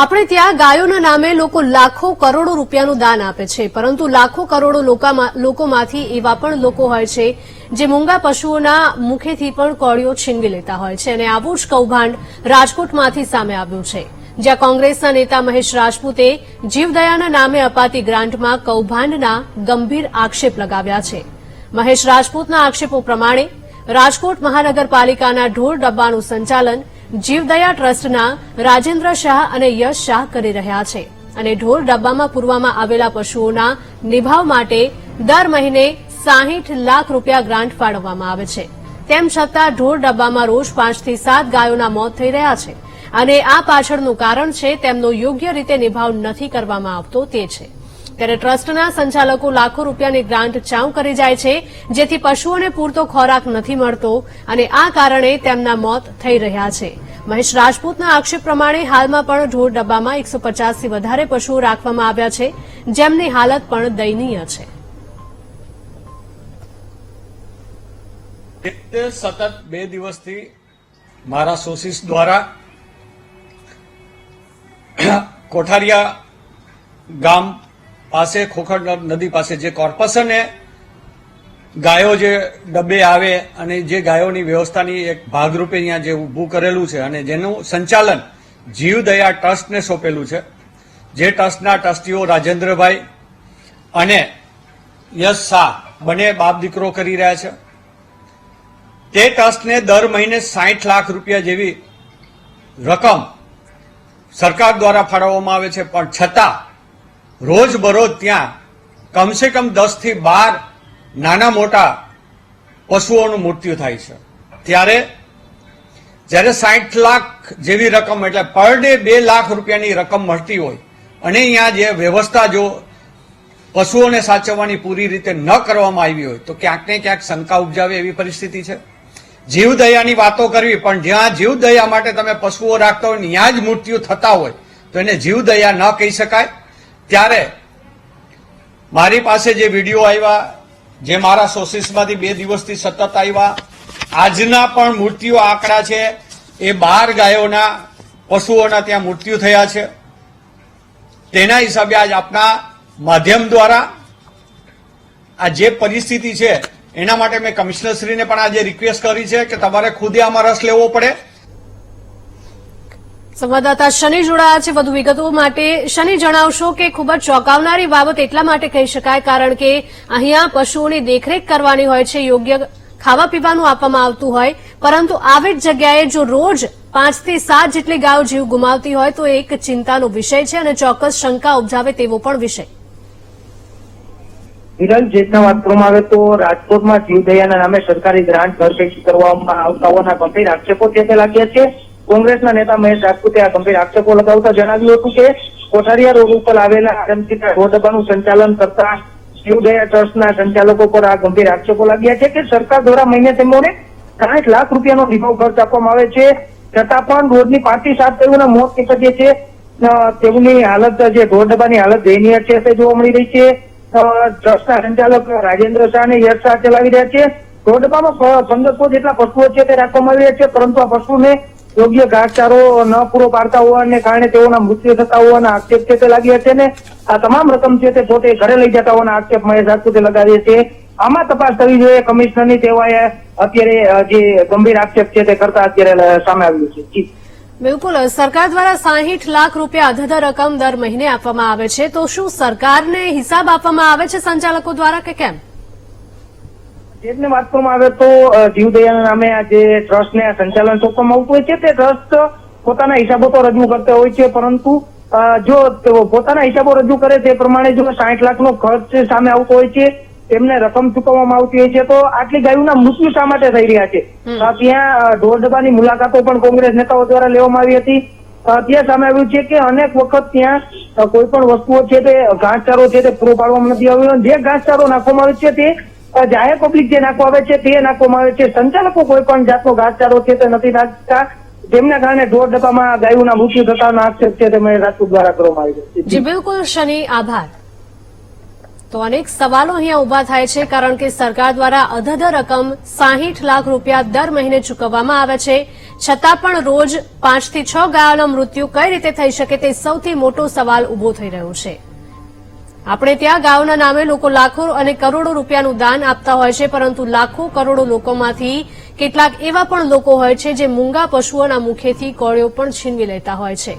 આપણે ત્યાં ગાયોના નામે લોકો લાખો કરોડો રૂપિયાનું દાન આપે છે, પરંતુ લાખો કરોડો લોકોમાંથી એવા પણ લોકો હોય છે, જે મૂંગા પશુઓના મુખેથી પણ કોળીઓ છીનવી લેતા હોય છે અને આવું જ કૌભાંડ રાજકોટમાંથી સામે આવ્યું છે. જ્યાં કોંગ્રેસના નેતા મહેશ રાજપૂતે જીવદયાના નામે અપાતી ગ્રાન્ટમાં કૌભાંડના ગંભીર આક્ષેપ લગાવ્યા છે. મહેશ રાજપૂતના આક્ષેપો પ્રમાણે રાજકોટ મહાનગરપાલિકાના ઢોર ડબ્બાનું સંચાલન જીવદયા ટ્રસ્ટના રાજેન્દ્ર શાહ અને યશ શાહ કરી રહ્યા છે અને ઢોર ડબ્બામાં પૂરવામાં આવેલા પશુઓના નિભાવ માટે દર મહિને સાહીઠ લાખ રૂપિયા ગ્રાન્ટ ફાળવવામાં આવે છે. તેમ છતાં ઢોર ડબ્બામાં રોજ પાંચથી સાત ગાયોના મોત થઈ રહ્યા છે અને આ પાછળનું કારણ છે તેમનો યોગ્ય રીતે નિભાવ નથી કરવામાં આવતો તે છે. ત્યારે ટ્રસ્ટના સંચાલકો લાખો રૂપિયાની ગ્રાન્ટ ચાઉ કરી જાય છે, જેથી પશુઓને પૂરતો ખોરાક નથી મળતો અને આ કારણે તેમના મોત થઈ રહ્યા છે. મહેશ રાજપૂતના આક્ષેપ પ્રમાણે હાલમાં પણ ઢોર ડબ્બામાં એકસો પચાસથી વધારે પશુઓ રાખવામાં આવ્યા છે, જેમની હાલત પણ દયનીય છે. સતત બે દિવસથી મારા સોસીસ દ્વારા કોઠારિયા ગામ પાસે, ખોખર નદી પાસે જે કોર્પોરેશને ગાયો જે ડબ્બે આવે અને જે ગાયોની વ્યવસ્થાની એક ભાગરૂપે અહીંયા જે ઊભું કરેલું છે અને જેનું સંચાલન જીવદયા ટ્રસ્ટને સોંપેલું છે. જે ટ્રસ્ટના ટ્રસ્ટીઓ રાજેન્દ્રભાઈ અને યશ શાહ બંને બાપ દીકરો કરી રહ્યા છે. તે ટ્રસ્ટને દર મહિને સાઠ લાખ રૂપિયા જેવી રકમ સરકાર દ્વારા ફાળવવામાં આવે છે. પણ છતાં રોજ બરોજ ત્યાં કમસે કમ દસથી બાર નાના મોટા પશુઓનું મૃત્યુ થાય છે. ત્યારે જ્યારે સાઠ લાખ જેવી રકમ એટલે પર ડે બે લાખ રૂપિયાની રકમ મળતી હોય અને અહીંયા જે વ્યવસ્થા જો પશુઓને સાચવવાની પૂરી રીતે ન કરવામાં આવી હોય તો ક્યાંક ને ક્યાંક શંકા ઉપજાવે એવી પરિસ્થિતિ છે. જીવદયાની વાતો કરવી, પણ જ્યાં જીવદયા માટે તમે પશુઓ રાખતા હોય ત્યાં જ મૃત્યુ થતા હોય તો એને જીવદયા ન કહી શકાય. ત્યારે મારી પાસે જે વીડિયો આવ્યા, જે મારા સોર્સિસમાંથી બે દિવસથી સતત આવ્યા, આજના પણ મૃત્યુ આંકડા છે. એ બાર ગાયોના પશુઓના ત્યાં મૃત્યુ થયા છે. તેના હિસાબે આજ આપના માધ્યમ દ્વારા આ જે પરિસ્થિતિ છે, એના માટે મેં કમિશનરશ્રીને પણ આજે રિક્વેસ્ટ કરી છે કે તમારે ખુદે આમાં રસ લેવો પડે. સંવાદદાતા શનિ જોડાયા છે. વધુ વિગતો માટે શનિ જણાવશો કે ખૂબ જ ચોંકાવનારી બાબત એટલા માટે કહી શકાય, કારણ કે અહીંયા પશુઓની દેખરેખ કરવાની હોય છે, યોગ્ય ખાવા પીવાનું આપવામાં આવતું હોય. પરંતુ આવી જ જગ્યાએ જો રોજ પાંચથી સાત જેટલી ગાયો જીવ ગુમાવતી હોય, તો એક ચિંતાનો વિષય છે અને ચોક્કસ શંકા ઉપજાવે તેવો પણ વિષય. વિરલ જે રીતના વાત કરવામાં આવે તો રાજકોટમાં જીવદયાના નામે સરકારી ગ્રાન્ટ ઘરપેશી કરવામાં આવતા હોવાના ગંભીર આક્ષેપો છે લાગ્યા છે. કોંગ્રેસના નેતા મહેશ રાજપૂતે આ ગંભીર આક્ષેપો લગાવતા જણાવ્યું હતું કે કોઠારિયા રોડ ઉપર આવેલા આરએમસીના રોડ સંચાલન કરતા શિવદયા ટ્રસ્ટના સંચાલકો પર આ ગંભીર આક્ષેપો લાગ્યા છે કે સરકાર દ્વારા મહિને તેમને સાઠ લાખ રૂપિયાનો નિભાવ ખર્ચ આપવામાં આવે છે. છતાં પણ રોડની પાંચથી સાત તેઓના મોત નીપજે છે. તેમની હાલત જે ઢોર ડબ્બાની હાલત દયનીય છે તે જોવા મળી રહી છે. ટ્રસ્ટના સંચાલક રાજેન્દ્ર શાહ અને યશ ચલાવી રહ્યા છે. ઢોર ડબ્બામાં પંદરસો જેટલા પશુઓ છે તે રાખવામાં આવી રહ્યા છે, પરંતુ આ પશુને યોગ્ય ઘાસચારો ન પૂરો પાડતા હોવાને કારણે તેઓના મૃત્યુ થતા હોવાના આક્ષેપ છે તે લાગ્યા છે ને? આ તમામ રકમ છે તે પોતે ઘરે લઈ જતા હોવાના આક્ષેપ મહેશ રાજપૂતે લગાવ્યા છે. આમાં તપાસ થવી જોઈએ. કમિશનરની તેઓએ અત્યારે જે ગંભીર આક્ષેપ છે તે કરતા અત્યારે સામે આવ્યું છે. બિલકુલ. સરકાર દ્વારા સાહીઠ લાખ રૂપિયા અધધા રકમ દર મહિને આપવામાં આવે છે. તો શું સરકારને હિસાબ આપવામાં આવે છે સંચાલકો દ્વારા કે કેમ? જેમને વાત કરવામાં આવે તો જીવદયાના નામે આ જે ટ્રસ્ટને સંચાલન સોંપવામાં આવતું હોય છે તે ટ્રસ્ટ પોતાના હિસાબો તો રજૂ કરતા હોય છે પરંતુ જો પોતાના હિસાબો રજૂ કરે તે પ્રમાણે જો સાઠ લાખનો ખર્ચ સામે આવતો હોય છે તેમને રકમ ચૂકવવામાં આવતી હોય છે તો આટલી ગાયોના મૃત્યુ શા માટે થઈ રહ્યા છે? ત્યાં ઢોરડબાની મુલાકાતો પણ કોંગ્રેસ નેતાઓ દ્વારા લેવામાં આવી હતી. ત્યાં સામે આવ્યું છે કે અનેક વખત ત્યાં કોઈ પણ વસ્તુઓ છે તે ઘાસચારો છે તે પૂરો પાડવામાં નથી આવ્યો. જે ઘાસચારો નાખવામાં આવે છે તે જાહેર પબ્લિક જે નાખવા આવે છે, તે નાખવામાં આવે છે. સંચાલકો કોઈ પણ જાતનો ઘાસચારો છે તે નથી નાખતા. જેમના કારણે ઢોર ડબ્બામાં ગાયોના મૃત્યુ થતાનો આક્ષેપ છે તેમણે રાજપૂત દ્વારા કરવામાં આવ્યો છે. બિલકુલ, શનિ, આભાર. તો અનેક સવાલો અહીંયા ઊભા થાય છે, કારણ કે સરકાર દ્વારા અધધ રકમ સાહીઠ લાખ રૂપિયા દર મહિને ચૂકવવામાં આવે છે. છતાં પણ રોજ પાંચથી છ ગાયોના મૃત્યુ કઈ રીતે થઈ શકે તે સૌથી મોટો સવાલ ઊભો થઈ રહ્યો છે. આપણે ત્યાં ગાયોના નામે લોકો લાખો અને કરોડો રૂપિયાનું દાન આપતા હોય છે, પરંતુ લાખો કરોડો લોકોમાંથી કેટલાક એવા પણ લોકો હોય છે જે મૂંગા પશુઓના મુખેથી કોળીઓ પણ છીનવી લેતા હોય છે.